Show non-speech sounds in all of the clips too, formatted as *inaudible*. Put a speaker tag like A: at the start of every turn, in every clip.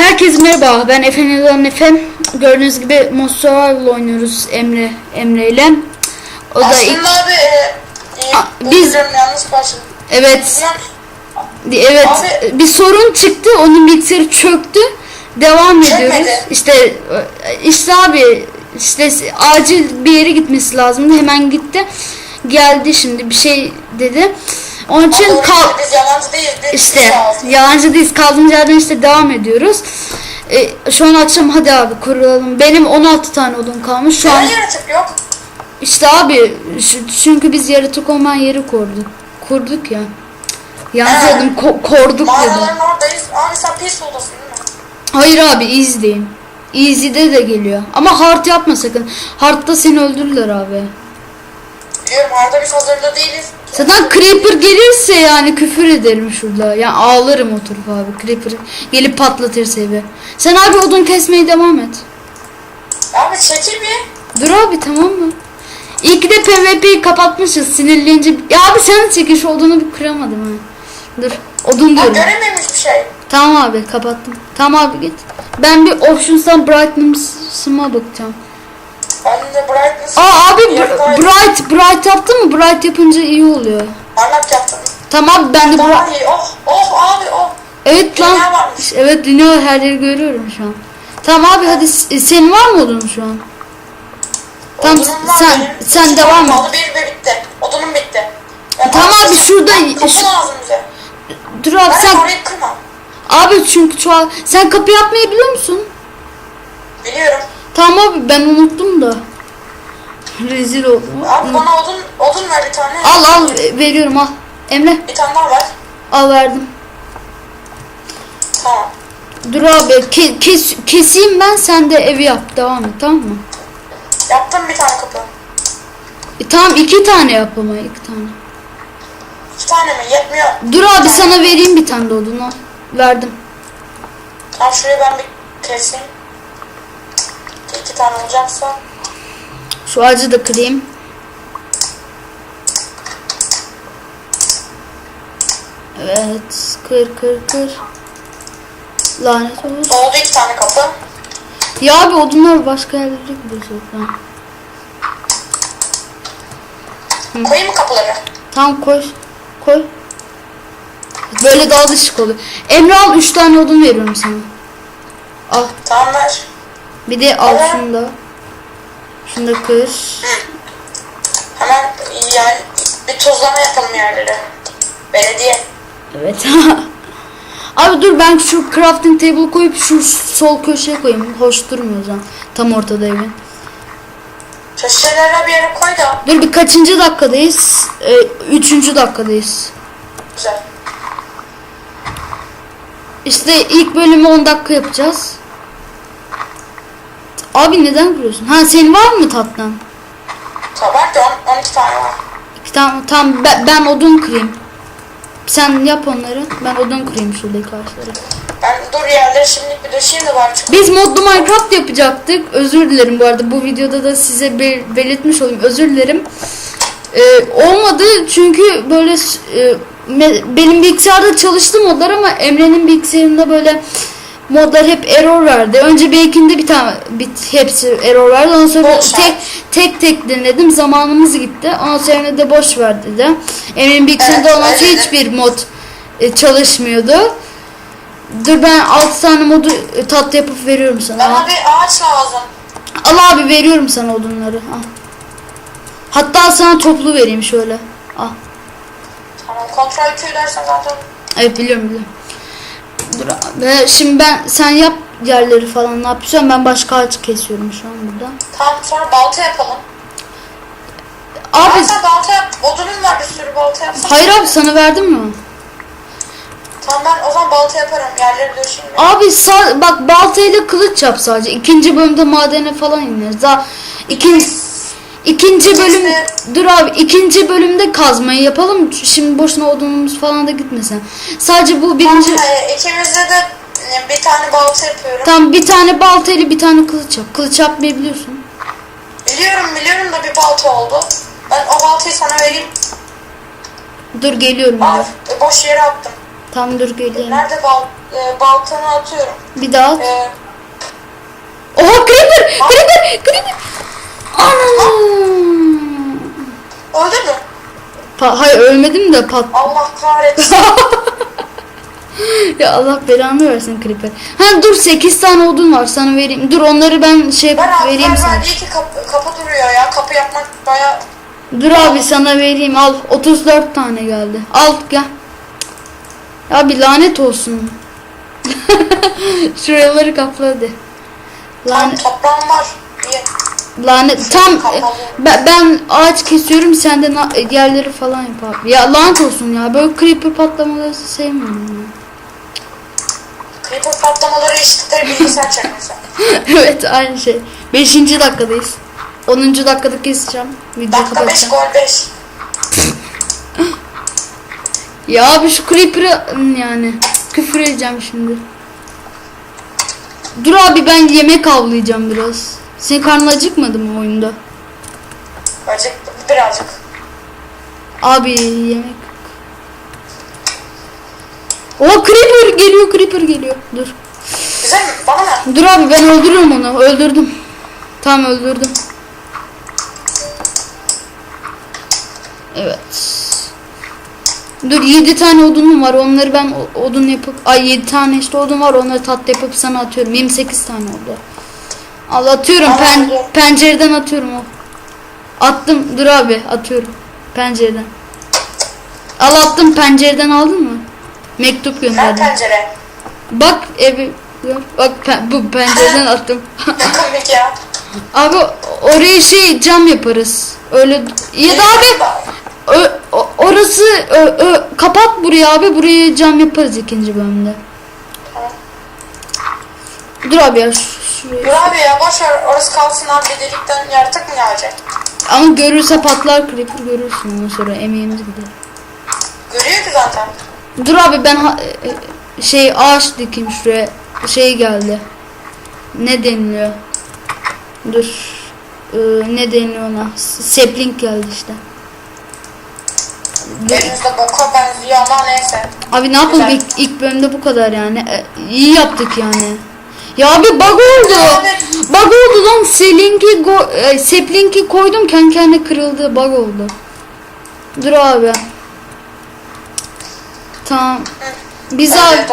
A: Herkese merhaba. Ben Efe Neden Efe. Gördüğünüz gibi Most Survival oynuyoruz Emre Emre ile. O da ilk
B: Aslında abi e, e,
A: Aa,
B: özür
A: biz-
B: yanlış başladım.
A: evet evet
B: Abi-
A: bir sorun çıktı. Onun bilgisayarı çöktü. Devam
B: Çökmedi.
A: ediyoruz. İşte işte abi işte acil bir yere gitmesi lazımdı. Hemen gitti. Geldi şimdi bir şey dedi. Onun için kal
B: biz yalancı
A: İşte
B: olsun.
A: yalancı değiliz. Kaldığımız yerden işte devam ediyoruz. E, şu an akşam hadi abi kuralım. Benim 16 tane odun kalmış. Şu an
B: yaratık yok?
A: işte abi çünkü biz yaratık olmayan yeri kurduk. Kurduk ya. Yanlış
B: Ha.
A: dedim. ko- korduk dedim.
B: Mağaraların oradayız. Abi sen peaceful'dasın değil mi?
A: Hayır abi easy'deyim. Easy'de de geliyor. Ama hard yapma sakın. Hard'da seni öldürürler abi.
B: Biliyorum orada biz hazırda değiliz.
A: Zaten Creeper gelirse yani küfür ederim şurada. Yani ağlarım oturup abi. Creeper gelip patlatırsa evi. Sen abi odun kesmeye devam et.
B: Abi çekil bir.
A: Dur abi tamam mı? İyi ki de PvP'yi kapatmışız sinirlenince. Ya abi sen de çekiş olduğunu bir kıramadım ha. Dur odun
B: Ya
A: diyorum.
B: görememiş bir şey.
A: Tamam abi kapattım. Tamam abi git. Ben bir options'tan brightness'ıma bakacağım.
B: Brightness.
A: Aa abi br- bright bright yaptın mı? Bright yapınca iyi oluyor.
B: Parlak yaptım.
A: Tamam ben de
B: Daha iyi. Oh oh abi oh.
A: Evet lan.
B: Varmış.
A: Evet dünya her yeri görüyorum şu an. Tamam abi hadi s- senin var mı odun şu an?
B: Var
A: sen
B: benim.
A: sen
B: İki
A: devam et.
B: kaldı, Bir bir bitti. Odunum bitti. Ya
A: Tamam abi, şurada-
B: Kapı
A: şu-
B: lazım bize.
A: Dur abi
B: Ben
A: sen
B: orayı
A: abi çünkü çoğal sen kapı yapmayı biliyor musun?
B: Biliyorum.
A: Tamam abi ben unuttum da. Rezil oldum.
B: Abi bana odun odun ver bir tane.
A: Al al veriyorum al. Emre
B: Bir tane daha ver.
A: al verdim.
B: Tamam.
A: Dur abi ke- kes, keseyim ben sen de evi yap devam et tamam mı?
B: Yaptım bir tane kapı.
A: E, tamam iki tane yap ama iki tane.
B: İki tane mi? Yetmiyor.
A: Dur abi sana vereyim bir tane de odun al. Verdim.
B: Tamam şurayı ben bir keseyim. İki tane olacaksa.
A: Şu ağacı da kırayım. Evet kır kır kır. Lanet olsun.
B: Oldu iki tane kapı.
A: Ya abi odunlar başka yerlere gidiyor zaten.
B: Koyayım mı kapıları?
A: Tamam koy. Koy. Böyle daha alışık oluyor. Emre al 3 tane odun veriyorum sana. Al.
B: Tamam ver.
A: Bir de al
B: Evet.
A: şunu da. Şunu da kır.
B: Hemen yani bir tozlama yapalım yerleri. Belediye.
A: Evet. *laughs* Abi dur ben şu crafting table koyup şu sol köşeye koyayım. Hoş durmuyor o zaman. Tam ortada evin.
B: Köşelere bir yere koy da.
A: Dur bir kaçıncı dakikadayız? Ee, üçüncü dakikadayız.
B: Güzel.
A: İşte ilk bölümü 10 dakika yapacağız. Abi neden vuruyorsun? Ha senin var mı tatlan?
B: Tabak da on- 12 tane var.
A: Tamam tamam ben, ben odun kırayım. Sen yap onları. Ben odun kırayım şuradaki ağaçları.
B: Ben dur yerleri şimdilik bir döşeyim de bari çık.
A: Biz modlu Minecraft yapacaktık. Özür dilerim bu arada. Bu videoda da size bel- belirtmiş olayım. Özür dilerim. Ee, olmadı çünkü böyle e, benim bilgisayarda çalıştı modlar ama Emre'nin bilgisayarında böyle modlar hep error verdi. Önce belkinde bir tane bit hepsi error verdi. Ondan sonra
B: Boş
A: tek
B: ver.
A: tek tek denedim. Zamanımız gitti. Ondan sonra de boş ver dedi. Emre'nin bilgisayarında
B: Evet,
A: olan hiçbir mod e, çalışmıyordu. Dur ben 6 tane modu e, tatlı yapıp veriyorum sana.
B: Bana bir ağaç lazım.
A: Al abi veriyorum sana odunları. Al. Hatta sana toplu vereyim şöyle. Al.
B: Tamam kontrol dersen zaten.
A: Evet biliyorum biliyorum. Dur abi. Ve Şimdi ben sen yap yerleri falan ne yapıyorsan ben başka ağaç kesiyorum şu an burada.
B: Tamam sonra balta yapalım.
A: Abi
B: Abi sen balta yap. Odunun var bir sürü balta yapsana.
A: hayır abi sana verdim mi?
B: Tamam ben o zaman balta yaparım. Yerleri döşeyim. de.
A: Abi sa- bak baltayla kılıç yap sadece. İkinci bölümde madene falan ineriz. Daha ikinci ikinci bölüm dur abi ikinci bölümde kazmayı yapalım. Şimdi boşuna odunumuz falan da gitmesin. Sadece bu birinci
B: Tamam, e, ikimizde de e, bir tane balta yapıyorum.
A: Tam bir tane baltayla bir tane kılıç yap. Kılıç yapmayı biliyorsun.
B: Biliyorum biliyorum da bir balta oldu. Ben o baltayı sana vereyim.
A: Dur geliyorum.
B: Aa,
A: abi.
B: e, boş yere attım.
A: Tam dur geleyim.
B: Nerede bal, e, baltanı atıyorum.
A: Bir daha at.
B: E,
A: Oha creeper! Creeper! Creeper! Anam!
B: öldün mü?
A: Pa- Hayır ölmedim de pat.
B: Allah kahretsin. *laughs*
A: ya Allah belanı versin creeper. Ha dur 8 tane odun var sana vereyim. Dur onları ben şey
B: ben abi
A: vereyim
B: ver,
A: sana.
B: iyi ki kapı, kapı duruyor ya. Kapı yapmak baya...
A: Dur abi sana vereyim al 34 tane geldi. Al gel. Ya bir lanet olsun. *laughs* Şuraları kapla hadi.
B: Tam
A: Lanet,
B: toprağım var. İyi.
A: Lanet tam ben, ben ağaç kesiyorum sen de yerleri falan yap abi. Ya lanet olsun ya böyle creeper patlamaları sevmiyorum ya.
B: Creeper patlamaları eşittir bilgisayar *laughs*
A: evet aynı şey. 5. dakikadayız. 10. dakikada keseceğim. Video
B: Dakika 5
A: kapatacağım.
B: gol 5. *laughs*
A: Ya abi şu creeper'ı yani küfür edeceğim şimdi. Dur abi ben yemek avlayacağım biraz. Senin karnın acıkmadı mı oyunda?
B: Acık birazcık.
A: Abi yemek. O creeper geliyor creeper geliyor. Dur.
B: Güzel mi? Bana ne?
A: Dur abi ben öldürüyorum onu. Öldürdüm. Tamam öldürdüm. Evet. Dur 7 tane odunum var. Onları ben odun yapıp ay 7 tane işte odun var. Onları tat yapıp sana atıyorum. 28 tane oldu. Al atıyorum. Pen, pencereden atıyorum o. Attım. Dur abi atıyorum. Pencereden. Al attım pencereden aldın mı? Mektup gönderdim.
B: pencere.
A: Bak evi. Bak bu pencereden attım. *laughs*
B: Ne komik ya.
A: abi oraya şey cam yaparız. Öyle ya da abi ö- orası ö- ö- kapat burayı abi burayı cam yaparız ikinci bölümde. Dur abi ya ş- şurayı.
B: Dur abi ya boş ver orası kalsın abi delikten yaratık mı gelecek?
A: Ama görürse patlar creeper görürsün ondan sonra emeğimiz gider.
B: Görüyor ki zaten.
A: Dur abi ben ha- e- e- şey ağaç dikeyim şuraya. Şey geldi. Ne deniliyor? Dur. Ee, ne deniliyor ona? Sapling geldi işte.
B: Elimizde boka benziyor ama neyse.
A: Abi ne yapalım ilk, ilk bölümde bu kadar yani. E, iyi yaptık yani. Ya abi bug oldu. Bug oldu lan. Selinki go e, Saplinki koydum kendi kendine kırıldı. Bug oldu. Dur abi. Tamam. Biz abi,
B: Evet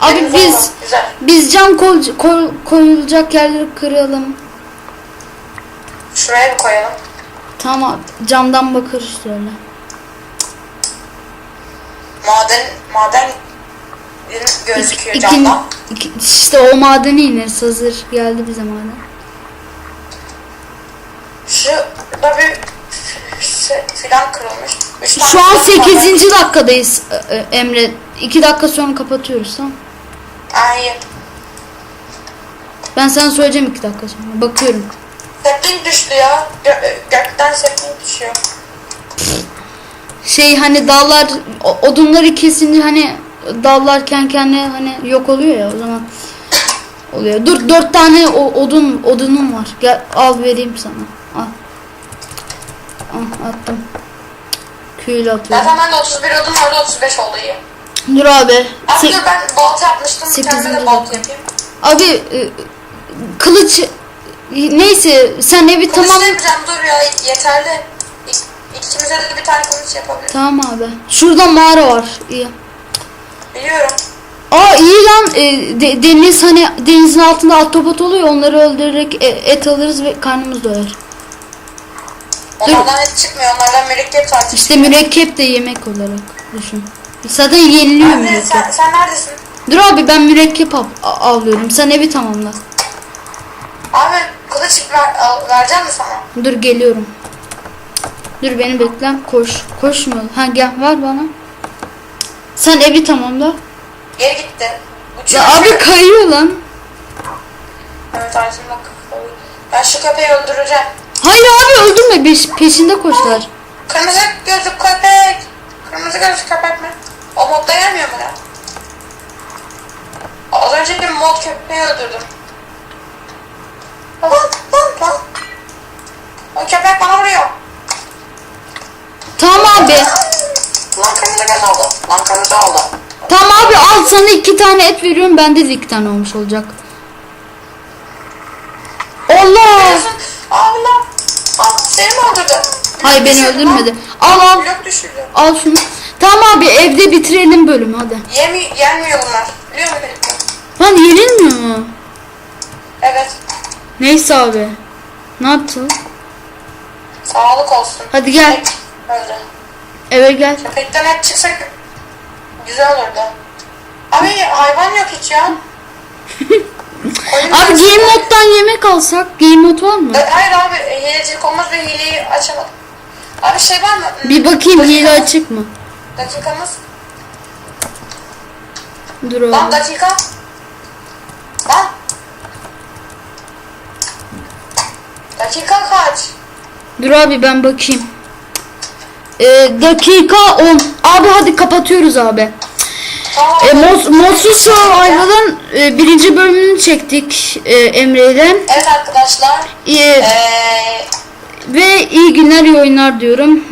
A: abi
B: Elimiz
A: biz-
B: oldu. Güzel.
A: biz cam koy, koy- koyulacak yerleri kıralım.
B: Şuraya bir koyalım.
A: Tamam. Camdan bakarız öyle.
B: Maden, maden gözüküyor
A: İki-
B: camdan.
A: iki- işte o madene ineriz hazır geldi bize maden.
B: Bir şey filan kırılmış. Üç
A: Şu an
B: fidan var.
A: 8. dakikadayız e, e, Emre. 2 dakika sonra kapatıyoruz tamam.
B: İyi.
A: Ben sana söyleyeceğim 2 dakika sonra. Bakıyorum.
B: Sapling düştü ya. Gö- gökten sapling düşüyor.
A: Şey hani dallar o- odunları kesince hani dallar kendi hani yok oluyor ya o zaman oluyor. Dur 4 tane o, odun odunum var. Gel al vereyim sana. Al. Al attım. Küyle atıyorum.
B: Zaten bende 31 odun vardı 35 oldu iyi.
A: Dur abi.
B: Abi dur ben balta yapmıştım.
A: Sekizinci
B: de balta yapayım.
A: abi e, kılıç neyse sen evi
B: Kılıç
A: tamam
B: yapacağım dur ya yeterli. İk, ikimize de bir tane kılıç yapabilirim.
A: Tamam abi. Şurada mağara var. İyi.
B: Biliyorum.
A: Aa iyi lan E, de- deniz hani denizin altında ahtapot oluyor onları öldürerek e, et alırız ve karnımız doyar.
B: Onlardan et çıkmıyor. Onlardan mürekkep tartışıyor.
A: İşte mürekkep de yemek olarak düşün. Zaten yeniliyor
B: Abi
A: mürekkep.
B: sen, sen neredesin?
A: Dur abi ben mürekkep av- avlıyorum. Sen evi tamamla.
B: Abi kılıç ver, vereceğim mi sana?
A: Dur geliyorum. Dur beni bekle. Koş. Koşmuyor. Ha gel ver bana. Sen evi tamamla.
B: Geri gitti.
A: Ya abi kayıyor lan.
B: Evet ağzımda kıkılıyor. Ben şu köpeği öldüreceğim.
A: Hayır abi öldürme. Peş- peşinde koşlar.
B: Kırmızı gözlü köpek. Kırmızı gözlü köpek mi? O modda gelmiyor mu ya? Az önce bir mod köpeği öldürdüm. Lan lan lan. O köpek bana vuruyor.
A: Tamam abi.
B: Göz oldu. Lan kırmızı oldu.
A: Tamam abi al sana iki tane et veriyorum. Bende de iki tane olmuş olacak. Allah!
B: Allah. Al seni mi öldürdü?
A: Hayır beni öldürmedi.
B: al.
A: Al al.
B: Blok düşürdü.
A: Al şunu. Tamam abi evde bitirelim bölümü hadi.
B: Yemi, yenmiyor bunlar. Biliyor musun?
A: Lan yenilmiyor mu?
B: Evet.
A: Neyse abi. Ne yapacağız?
B: Sağlık olsun.
A: Hadi gel.
B: Öyle.
A: Eve gel.
B: Köpekten et çıksak güzel olurdu. Abi hayvan yok hiç ya. *laughs*
A: Abi game moddan yemek alsak. Game mod var mı?
B: E, Hayır abi hilecilik olmaz ve hileyi açamadım. Abi şey var mı? Hmm,
A: Bir bakayım hile
B: dakikamız-
A: açık mı?
B: Dakikamız.
A: Dur
B: Lan
A: abi.
B: dakika. Lan. Dakika kaç?
A: Dur abi ben bakayım. Ee, dakika 10. Abi hadi kapatıyoruz abi. E, Mos Modsuz Survival'ın e, birinci bölümünü çektik e, Emre ile.
B: Evet arkadaşlar.
A: E,
B: Eee
A: ve iyi günler iyi oyunlar diyorum.